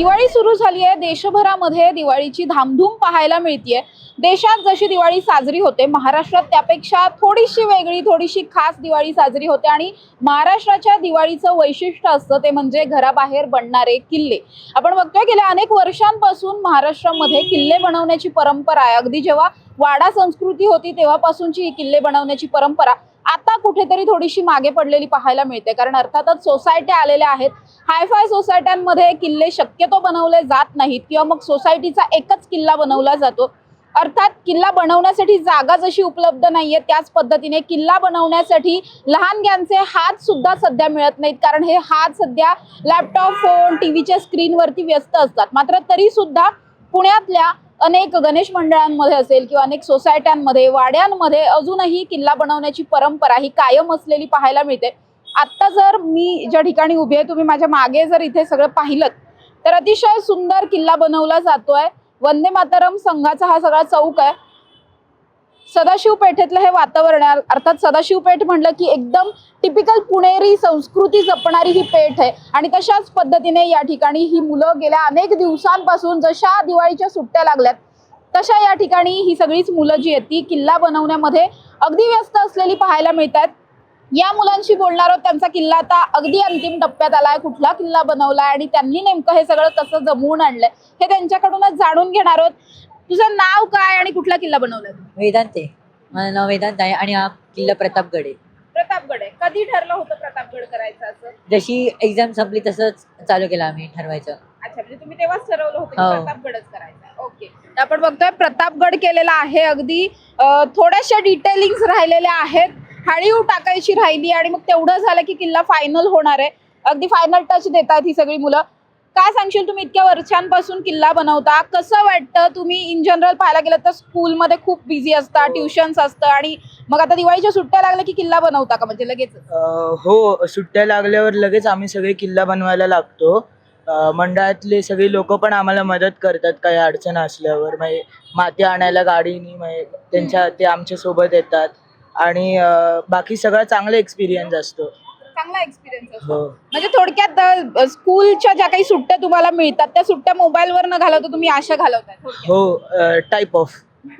दिवाळी सुरू झाली आहे. देशभरामध्ये दिवाळीची धामधूम पाहायला मिळतीये. देशात जशी दिवाळी साजरी होते महाराष्ट्रात त्यापेक्षा थोडीशी वेगळी थोडीशी खास दिवाळी साजरी होते आणि महाराष्ट्राच्या दिवाळीचं वैशिष्ट्य असतं ते म्हणजे घराबाहेर बनणारे किल्ले. आपण बघतोय गेल्या अनेक वर्षांपासून महाराष्ट्रामध्ये किल्ले बनवण्याची परंपरा आहे. अगदी जेव्हा वाडा संस्कृती होती तेव्हापासूनची ही किल्ले बनवण्याची परंपरा आता कुठेतरी थोडीशी मागे पडलेली पाहायला मिळते. कारण अर्थातच सोसायट्या आलेल्या आहेत. हायफाय सोसायट्यांमध्ये किल्ले शक्यतो बनवले जात नाहीत किंवा मग सोसायटीचा एकच किल्ला बनवला जातो. अर्थात किल्ला बनवण्यासाठी जागा जशी उपलब्ध नाहीये त्याच पद्धतीने किल्ला बनवण्यासाठी लहानग्यांचे हात सुद्धा सध्या मिळत नाहीत. कारण हे हात सध्या लॅपटॉप फोन टीव्हीच्या स्क्रीनवरती व्यस्त असतात. मात्र तरी सुद्धा पुण्यातल्या अनेक गणेश मंडळांमध्ये असेल किंवा अनेक सोसायट्यांमध्ये वाड्यांमध्ये अजूनही किल्ला बनवण्याची परंपरा ही कायम असलेली पाहायला मिळते. आत्ता जर मी ज्या ठिकाणी उभी आहे तुम्ही माझ्या मागे जर इथे सगळं पाहिलं तर अतिशय सुंदर किल्ला बनवला जातोय. वंदे मातरम संघाचा हा सगळा चौक आहे. सदाशिव पेठेतलं हे वातावरण आहे. अर्थात सदाशिव पेठ म्हणलं की एकदम टिपिकल पुणेरी संस्कृती जपणारी ही पेठ आहे. आणि तशाच पद्धतीने या ठिकाणी ही मुलं गेल्या अनेक दिवसांपासून जशा दिवाळीच्या सुट्ट्या लागल्यात तशा या ठिकाणी ही सगळीच मुलं जी आहेत ती किल्ला बनवण्यामध्ये अगदी व्यस्त असलेली पाहायला मिळतात या मुलांशी बोलणार आहोत. त्यांचा किल्ला आता अगदी अंतिम टप्प्यात आलाय. कुठला किल्ला बनवलाय? आणि त्यांनी नेमकं हे सगळं कसं जमवून आणलंय? हे त्यांच्याकडूनच जाणून घेणार आहोत. तुझं नाव काय आणि कुठला किल्ला बनवलाय तू? वेदांत आहे. माझं नाव वेदांत आहे आणि हा किल्ला प्रतापगड आहे. प्रतापगड आहे. कधी ठरलं होतं प्रतापगड करायचं असं? जशी एक्झाम संपली तसंच चालू केलं आम्ही ठरवायचं. अच्छा म्हणजे तुम्ही तेव्हाच ठरवलं होतं की हो. प्रतापगडच करायचा. ओके. तर आपण बघतोय प्रतापगड केलेला आहे अगदी अं, थोड्याशा डिटेलिंग राहिलेल्या आहेत. हाळीव टाकायची राहिली आणि मग तेवढं झालं की किल्ला फायनल होणार आहे. अगदी फायनल टच देतात ही सगळी मुलं. काय सांगशील तुम्ही? इतक्या वर्षांपासून किल्ला बनवता. कसं वाटतं तुम्ही इन जनरल पाहायला गेलं तर स्कूलमध्ये खूप बिझी असता ट्युशन्स असतं आणि मग आता दिवाळीच्या सुट्ट्या लागल्या की किल्ला बनवता का? म्हणजे लगेच. अ, हो सुट्ट्या लागल्यावर लगेच आम्ही सगळे किल्ला बनवायला लागतो. अ, मंडळातले सगळे लोक पण आम्हाला मदत करतात काही अडचण असल्यावर. म्हणजे माती आणायला गाडीनी म्हणजे त्यांच्या ते आमच्यासोबत येतात. आणि अ, बाकी सगळा चांगला एक्सपिरियन्स असतो. चांगला एक्सपिरियन्स असतो हो म्हणजे थोडक्यात स्कूलच्या ज्या काही सुट्ट्या तुम्हाला मिळतात त्या सुट्ट्या मोबाईलवर न घालवता तुम्ही घालवताय थोडक्यात. हो टाईप ऑफ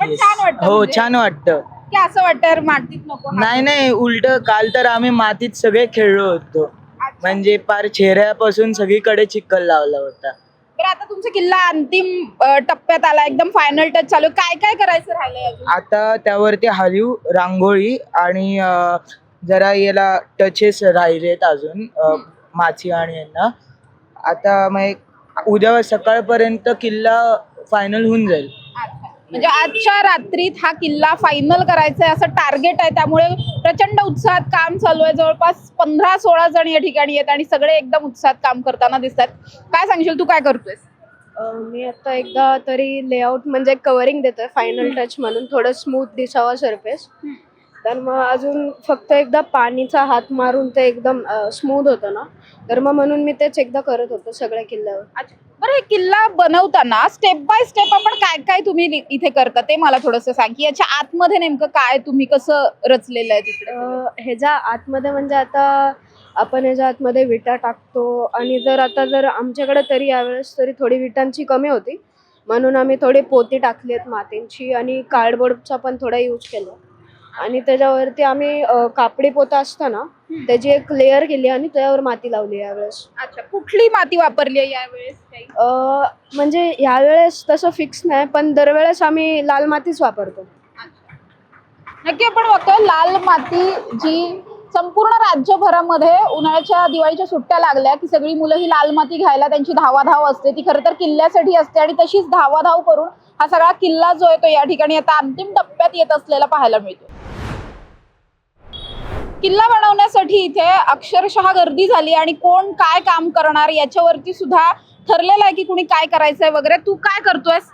छान वाटतं हो म्हणजे. छान वाटतं की असं वाटतं यार मातीत नको हा. नाही नाही उलट काल तर आम्ही मातीत सगळे खेळलो होतो अच्छा. म्हणजे पार चेहऱ्यापासून सगळीकडे चिखल लावला होता बरं आता तुमचा किल्ला अंतिम अ, टप्प्यात आला एकदम फायनल टच चालू आहे. काय काय करायचं राहिलंय अजून आता त्यावरती हलीव रांगोळी आणि अ, जरा याला टचेस राहिलेत अजून माची आणि यांना. आता मग उद्या सकाळपर्यंत किल्ला फायनल होऊन जाईल. अच्छा. म्हणजे आजच्या रात्रीत हा किल्ला फायनल करायचा आहे असं टार्गेट आहे. त्यामुळे प्रचंड उत्साहात काम चालू आहे. जवळपास पंधरा सोळा जण या ठिकाणी आहेत आणि सगळे एकदम उत्साहात काम करताना दिसतात. काय सांगशील? तू काय करतोयस? मी आता एकदा तरी लेआउट म्हणजे कवरिंग देतोय फायनल टच म्हणून. थोडं स्मूथ दिसावा सरफेस तर मग अजून फक्त एकदा पाणीचा हात मारून ते एकदम स्मूथ होतं ना? तर मग म्हणून मी तेच एकदा करत होतो सगळ्या किल्ल्यावर. अच्छा. बरं हे किल्ला बनवताना स्टेप बाय स्टेप आपण काय काय तुम्ही इथे करता? ते मला थोडस सांग की याच्या आतमध्ये नेमकं काय तुम्ही कसं रचलेलं आहे तिकडे? ह्याच्या आतमध्ये म्हणजे आता आपण ह्याच्या आतमध्ये विटा टाकतो आणि जर आता जर आमच्याकडे तरी यावेळेस तरी थोडी विटांची कमी होती. म्हणून आम्ही थोडी पोती टाकली आहेत मातींची आणि कार्डबोर्डचा पण थोडा यूज केला. आणि त्याच्यावरती आम्ही अ, कापडी पोता असतं ना त्याची एक लेअर केली आणि त्यावर माती लावली यावेळेस. अच्छा कुठली माती वापरली आहे यावेळेस काही? अ, म्हणजे यावेळेस तसं फिक्स नाही पण दरवेळेस आम्ही लाल मातीच वापरतो. नक्की आपण बघतोय लाल माती जी संपूर्ण राज्यभरामध्ये उन्हाळ्याच्या दिवाळीच्या सुट्ट्या लागल्या की सगळी मुलं ही लाल माती घ्यायला त्यांची धावाधाव असते. ती खरं तर किल्ल्यासाठी असते आणि तशीच धावाधाव करून हा सगळा किल्ला जो आहे तो या ठिकाणी आता अंतिम टप्प्यात येत असलेला पाहायला मिळतो किल्ला बनवण्यासाठी इथे अक्षरशः गर्दी झाली आणि कोण काय काम करणार याच्यावरती सुद्धा ठरलेलं आहे की कुणी काय करायचंय वगैरे. तू काय करतोयस?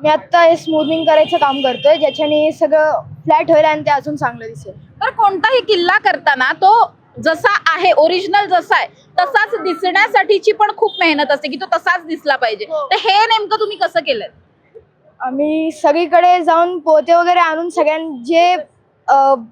मी आता हे स्मूथिंग करायचं काम करतोय ज्याच्याने सगळं फ्लॅट होईल आणि ते अजून चांगलं दिसेल. तर कोणताही किल्ला करताना तो जसा आहे ओरिजिनल जसा आहे तसाच दिसण्यासाठीची पण खूप मेहनत असते की तो तसाच दिसला पाहिजे. हो. तर हे नेमकं तुम्ही कसं केलं आम्ही सगळीकडे जाऊन पोते वगैरे आणून सगळ्यां जे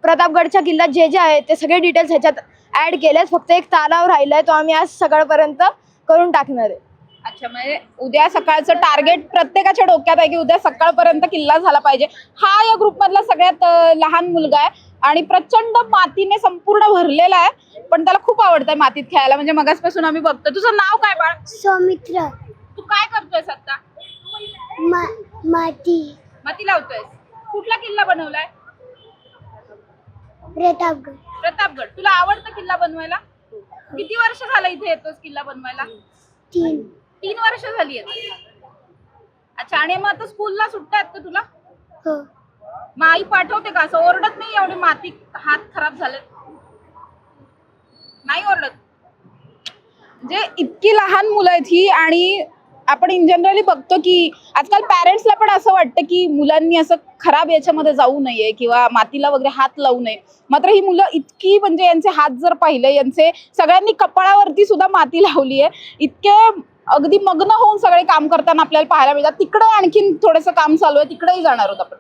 प्रतापगडच्या किल्ल्यात जे जे आहे ते सगळे डिटेल्स ह्याच्यात ऍड केलेत. फक्त एक तालाव राहिलाय तो आम्ही आज सकाळपर्यंत करून टाकणार आहे. अच्छा म्हणजे उद्या सकाळचं टार्गेट प्रत्येकाच्या डोक्यात आहे की उद्या सकाळपर्यंत किल्ला झाला पाहिजे. हा या ग्रुप मधला सगळ्यात लहान मुलगा आहे आणि प्रचंड मातीने संपूर्ण भरलेला आहे. पण त्याला खूप आवडतंय मातीत खेळायला. म्हणजे मगासपासून आम्ही बघतो. तुझं नाव काय बाळ? सौमित्र. तू काय करतोय आता? मा माती. माती लावतोय कुठला किल्ला बनवलाय? प्रतापगड. प्रतापगड. तुला आवडतं किल्ला बनवायला? किती वर्ष झालं इथे येतोस किल्ला बनवायला? तीन. तीन वर्ष झाली आहेत अच्छा आणि मग आता स्कूलला सुट्ट्या आहेत का तुला? हो. मग आई पाठवते का? असं ओरडत नाही एवढी माती हात खराब झाले. नाही ओरडत. म्हणजे इतकी लहान मुलं आहेत ही आणि आपण इन जनरली बघतो की आजकाल पॅरेंट्सला पण असं वाटतं की मुलांनी असं खराब याच्यामध्ये जाऊ नये किंवा मातीला वगैरे हात लावू नये. मात्र ही मुलं इतकी म्हणजे यांचे हात जर पाहिले यांचे सगळ्यांनी कपाळावरती सुद्धा माती लावली आहे इतके अगदी मग्न होऊन सगळे काम करताना आपल्याला पाहायला मिळतात. तिकडं आणखीन थोडंसं काम चालू आहे तिकडेही जाणार होत आपण.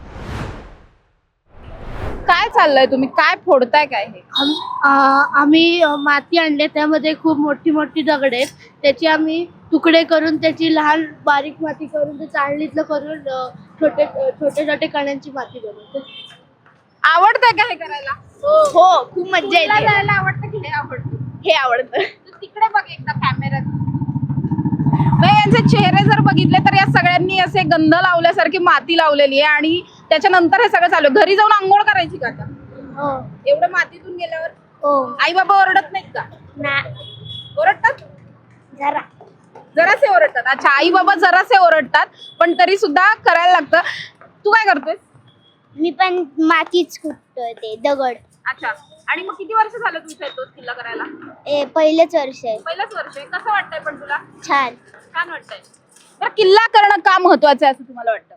काय चाललंय तुम्ही? काय फोडताय काय हे? आम- आ- आम्ही अ, माती आणले त्यामध्ये खूप मोठी मोठी दगड आहेत. त्याची आम्ही तुकडे करून त्याची लहान बारीक माती करून ते चाळणीतलं करून अ, छोटे छोटे छोटे कण्यांची माती बनवतो. आवडतंय का हे करायला? हो. खूप मज्जा तुला येते जायला आवडतं की हे आवडतं? हे आवडतं. तू तिकडे बघ एकदा कॅमेऱ्यात नाही यांचे चेहरे जर बघितले तर या सगळ्यांनी असे गंध लावल्यासारखी माती लावलेली आहे आणि त्याच्यानंतर हे सगळं चालू. घरी जाऊन आंघोळ करायची का आता? हो. एवढं मातीतून गेल्यावर? हो. आई बाबा ओरडत नाहीत का? ओरडतात? जरा. जरासे ओरडतात. अच्छा आई बाबा जरासे ओरडतात पण तरी सुद्धा करायला लागतं. तू काय करतोय मी पण मातीच कुठतोय ते दगड. अच्छा. आणि मग किती वर्ष झालं तू इथे येतोस किल्ला करायला? ए पहिलेच वर्ष आहे. पहिलंच वर्ष आहे. कसं वाटतंय पण तुला? छान. छान वाटतंय. बरं किल्ला करणं का महत्वाचं आहे असं तुम्हाला वाटतं.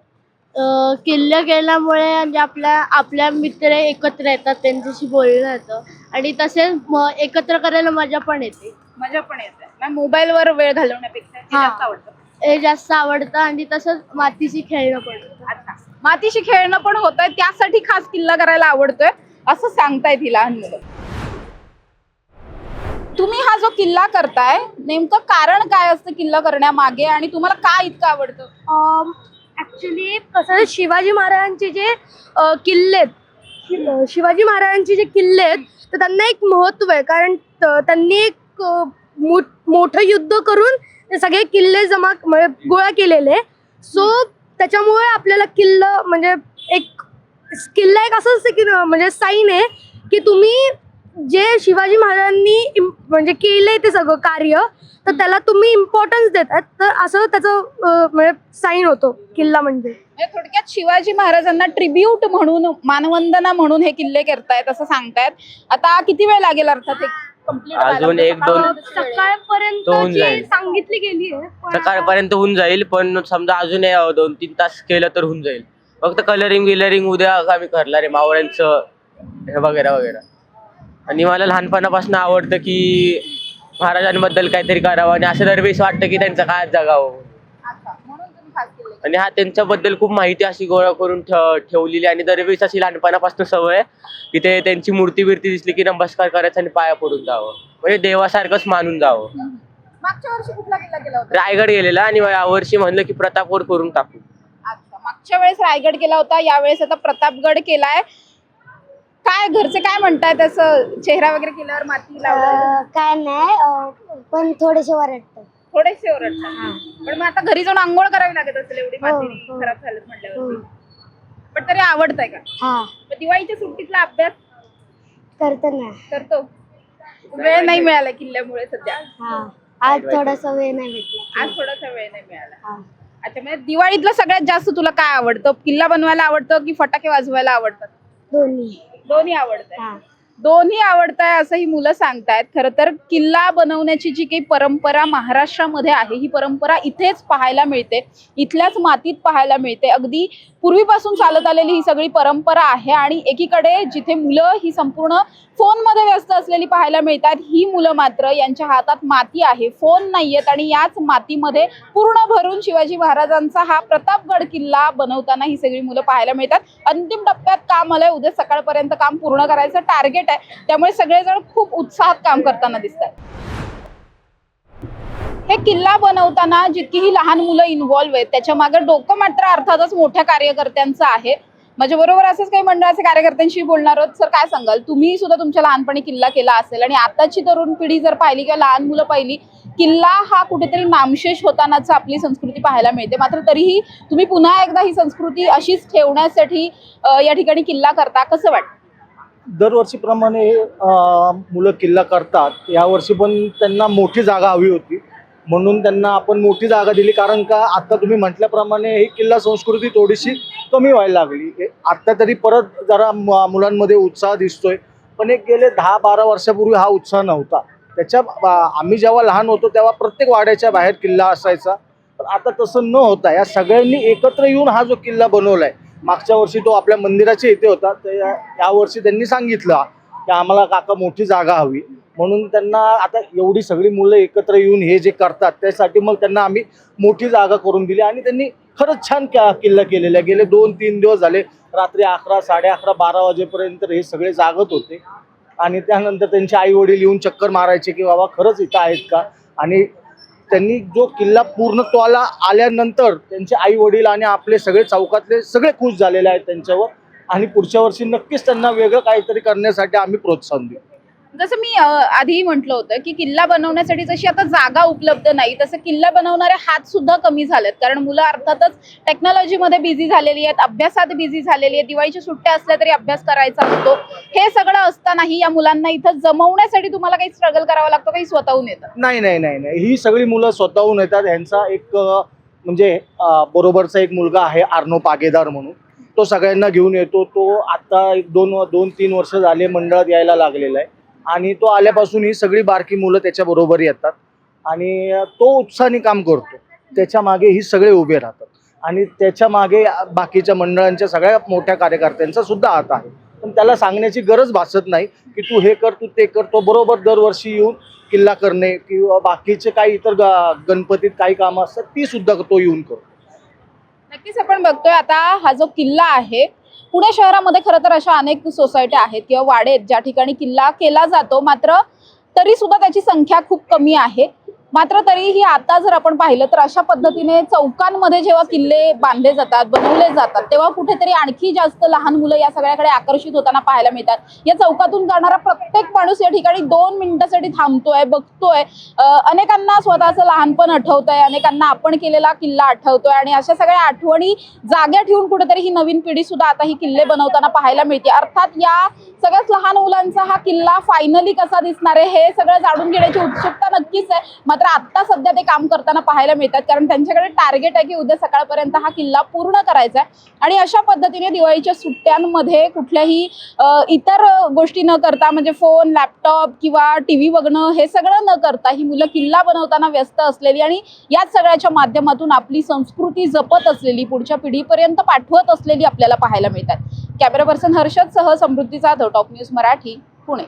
किल्ले केल्यामुळे म्हणजे आपल्या आपल्या मित्र एकत्र येतात त्यांच्याशी बोलणं येतं आणि तसेच म- एकत्र करायला मजा पण येते. मजा पण येते. मोबाईलवर वेळ घालवण्यापेक्षा हे हा. जास्त आवडतं. हे जास्त आवडतं आणि तसंच मातीशी खेळणं पण मातीशी खेळणं पण होत आहे त्यासाठी खास किल्ला करायला आवडतोय असं सांगतायत ही लहान मुलं तुम्ही हा जो किल्ला करताय नेमकं कारण काय असतं किल्ला करण्यामागे? आणि तुम्हाला का इतकं आवडतं? ऍक्च्युली कसं आहे, शिवाजी महाराजांचे जे अ, किल्ले आहेत शि- शिवाजी महाराजांचे जे किल्ले आहेत तर त्यांना एक महत्त्व आहे. कारण त- त्यांनी एक अ, मो- मोठं युद्ध करून ते सगळे किल्ले जमा म्हणजे गोळा केलेले. सो त्याच्यामुळे आपल्याला किल्ला म्हणजे एक किल्ला एक असं असतं की म्हणजे साईन आहे की तुम्ही जे शिवाजी महाराजांनी म्हणजे केलंय ते सगळं कार्य तर त्याला तुम्ही इम्पॉर्टन्स देतात. तर असं त्याचं म्हणजे साईन होतो किल्ला म्हणजे. म्हणजे थोडक्यात शिवाजी महाराजांना ट्रिब्यूट म्हणून मानवंदना म्हणून हे किल्ले करतायत असं सांगतायत. आता किती वेळ लागेल अर्थात हे? अजून एक दोन सकाळपर्यंत. सांगितली गेली सकाळपर्यंत होऊन जाईल पण समजा अजून हे दोन तीन तास केलं तर होऊन जाईल. फक्त कलरिंग विलरिंग उद्या आम्ही करणार आहे मावळ्यांचं हे वगैरे वगैरे. आणि मला लहानपणापासून आवडतं की महाराजांबद्दल काहीतरी करावं आणि असं दरवेळेस वाटतं की त्यांचं काय जगावं. अच्छा, म्हणून तुम्ही खास किल्ले आणि हा त्यांच्याबद्दल खूप माहिती अशी गोळा करून ठेव- ठेवलेली आणि दरवेळेस अशी लहानपणापासून सवय आहे की ते त्यांची मूर्ती बिर्ती दिसली की नमस्कार करायचा आणि पाया पडून जावं. म्हणजे देवासारखंच मानून जावं. मागच्या वर्षी कुठला किल्ला केला होता? रायगड गेलेला आणि यावर्षी म्हणलं की प्रतापगड करून टाकू. अच्छा मागच्या वेळेस रायगड केला होता यावेळेस आता प्रतापगड केलाय. काय घरचे काय म्हणतायत असं चेहरा वगैरे केल्यावर माती लावलं अं, काय नाही पण थोडेसे वरटतं थोडेसे ओरडतात. पण मग आता घरी जाऊन आंघोळ करावी लागत असेल एवढी हो, माती हो. खराब झालं म्हटल्यावर हो. पण तरी आवडतंय का? हा. मग दिवाळीच्या सुट्टीतला अभ्यास करतो ना. करतो? वेळ नाही मिळाला किल्ल्यामुळे सध्या. हा. आज थोडासा वेळ नाही भेटला. आज थोडासा वेळ नाही मिळाला. हा. अच्छा म्हणजे दिवाळीतलं सगळ्यात जास्त तुला काय आवडतं? किल्ला बनवायला आवडतं की फटाके वाजवायला आवडतात? दोन्ही. दोन्ही आवडत हा. दोन्ही आवडत आहे असं ही मुलं सांगतायत. खरं तर किल्ला बनवण्याची जी काही परंपरा महाराष्ट्रामध्ये आहे ही परंपरा इथेच पाहायला मिळते. इथल्याच मातीत पाहायला मिळते. अगदी पूर्वीपासून चालत आलेली ही सगळी परंपरा आहे आणि एकीकडे जिथे मुलं ही संपूर्ण फोनमध्ये व्यस्त असलेली पाहायला मिळतात ही मुलं मात्र यांच्या हातात माती आहे. फोन नाहीयेत आणि याच मातीमध्ये पूर्ण भरून शिवाजी महाराजांचा हा प्रतापगड किल्ला बनवताना ही सगळी मुलं पाहायला मिळतात. अंतिम टप्प्यात काम आलंय. उद्या सकाळपर्यंत काम पूर्ण करायचं. टार्गेट आहे. त्यामुळे सगळेजण खूप उत्साहात काम करताना दिसतात हे किल्ला बनवताना जितकी ही लहान मुलं इन्व्हॉल्व्ह आहेत त्याच्यामागे डोकं मात्र अर्थातच मोठ्या कार्यकर्त्यांचं आहे. म्हणजे बरोबर असंच काही मंडळाचे कार्यकर्त्यांशी बोलणार आहोत. सर काय सांगाल? तुम्ही सुद्धा तुमच्या लहानपणी किल्ला केला असेल आणि आताची तरुण पिढी जर पाहिली किंवा लहान मुलं पाहिली किल्ला हा कुठेतरी नामशेष होतानाच आपली संस्कृती पाहायला मिळते. मात्र तरीही तुम्ही पुन्हा एकदा ही संस्कृती अशीच ठेवण्यासाठी या ठिकाणी किल्ला करता. कसं वाटतं? दरवर्षीप्रमाणे मुलं किल्ला करतात. यावर्षी पण त्यांना मोठी जागा हवी होती. म्हणून त्यांना आपण मोठी जागा दिली. कारण का आता तुम्ही म्हटल्याप्रमाणे ही किल्ला संस्कृती थोडीशी कमी व्हायला लागली. हे आत्ता तरी परत जरा मुलांमध्ये उत्साह दिसतोय. पण एक गेले दहा बारा वर्षापूर्वी हा उत्साह नव्हता. त्याच्या आम्ही जेव्हा लहान होतो तेव्हा प्रत्येक वाड्याच्या बाहेर किल्ला असायचा. पण आता तसं न होता या सगळ्यांनी एकत्र येऊन हा जो किल्ला बनवलाय मागच्या वर्षी तो आपल्या मंदिराच्या इथे होता तर या वर्षी त्यांनी सांगितलं की आम्हाला काका मोठी जागा हवी. म्हणून त्यांना आता एवढी सगळी मुलं एकत्र येऊन हे जे करतात त्यासाठी मग त्यांना आम्ही मोठी जागा करून दिली आणि त्यांनी खरंच छान किल्ला केलेला गेले दोन तीन दिवस झाले रात्री अकरा साडे अकरा बारा वाजेपर्यंत हे सगळे जागत होते. आणि त्यानंतर त्यांचे आई वडील येऊन चक्कर मारायचे की बाबा खरंच इथं आहेत का? आणि त्यांनी जो किल्ला पूर्णत्वाला आल्यानंतर त्यांचे आई वडील आणि आपले सगळे चौकातले सगळे खुश झालेले आहेत त्यांच्यावर. आणि पुढच्या वर्षी नक्कीच त्यांना वेगळं काहीतरी करण्यासाठी आम्ही प्रोत्साहन देऊ. जसं मी आधीही आधी म्हटलं होतं की किल्ला बनवण्यासाठी जशी आता जागा उपलब्ध नाही तसं किल्ला बनवणारे हात सुद्धा कमी झालेत. कारण मुलं अर्थातच टेक्नॉलॉजीमध्ये बिझी झालेली आहेत अभ्यासात बिझी झालेली आहेत दिवाळीच्या सुट्ट्या असल्या तरी अभ्यास करायचा होतो. हे सगळं असतानाही या मुलांना इथं जमवण्यासाठी तुम्हाला काही स्ट्रगल करावं लागतं काही स्वतःहून येतात नाही नाही नाही नाही. ही सगळी मुलं स्वतःहून येतात. ह्यांचा एक म्हणजे बरोबरचा एक मुलगा आहे आर्नो पागेदार म्हणून. तो सगळ्यांना घेऊन येतो. तो आता एक दोन दोन तीन वर्ष झाले मंडळात यायला लागलेला आहे. आणि तो आल्यापासून ही सगळी बारकी मुलं त्याच्याबरोबर येतात. आणि तो उत्साहाने काम करतो. त्याच्यामागे ही सगळे उभे राहतात. आणि त्याच्यामागे बाकीच्या मंडळांच्या सगळ्या मोठ्या कार्यकर्त्यांचा सुद्धा हात आहे. पण त्याला सांगण्याची गरज भासत नाही की तू हे कर तू ते कर. तो बरोबर दरवर्षी येऊन किल्ला करणे किंवा बाकीचे काही इतर ग- गणपतीत काही कामं असतात ती सुद्धा तो येऊन करतो. नक्कीच आपण बघतोय आता हा जो किल्ला आहे पुणे शहरामध्ये खरं तर अशा अनेक सोसायट्या आहेत किंवा वाडे आहेत ज्या ठिकाणी किल्ला केला जातो. मात्र तरी सुद्धा त्याची संख्या खूप कमी आहे. मात्र तरीही आता जर आपण पाहिलं तर अशा पद्धतीने चौकांमध्ये जेव्हा किल्ले बांधले जातात बनवले जातात तेव्हा कुठेतरी आणखी जास्त लहान मुलं या सगळ्याकडे आकर्षित होताना पाहायला मिळतात. या चौकातून जाणारा प्रत्येक माणूस या ठिकाणी दोन मिनिटासाठी थांबतोय बघतोय. अनेकांना स्वतःचं लहानपण आठवतंय अनेकांना आपण केलेला किल्ला आठवतोय आणि अशा सगळ्या आठवणी जाग्या ठेवून कुठेतरी ही नवीन पिढी सुद्धा आता ही किल्ले बनवताना पाहायला मिळते. अर्थात या सगळ्याच लहान मुलांचा हा किल्ला फायनली कसा दिसणार आहे हे सगळं जाणून घेण्याची उत्सुकता नक्कीच आहे. मात्र आता सध्या ते काम करताना पाहायला मिळतात. कारण त्यांच्याकडे टार्गेट आहे की उद्या सकाळपर्यंत हा किल्ला पूर्ण करायचा आहे आणि अशा पद्धतीने दिवाळीच्या सुट्ट्यांमध्ये कुठल्याही इतर गोष्टी न करता म्हणजे फोन लॅपटॉप किंवा टी व्ही बघणं हे सगळं न करता ही मुलं किल्ला बनवताना व्यस्त असलेली आणि याच सगळ्याच्या माध्यमातून आपली संस्कृती जपत असलेली पुढच्या पिढीपर्यंत पाठवत असलेली आपल्याला पाहायला मिळतात. कॅमेरा पर्सन हर्षद सह Samruddhi Jadhav top news Marathi Pune.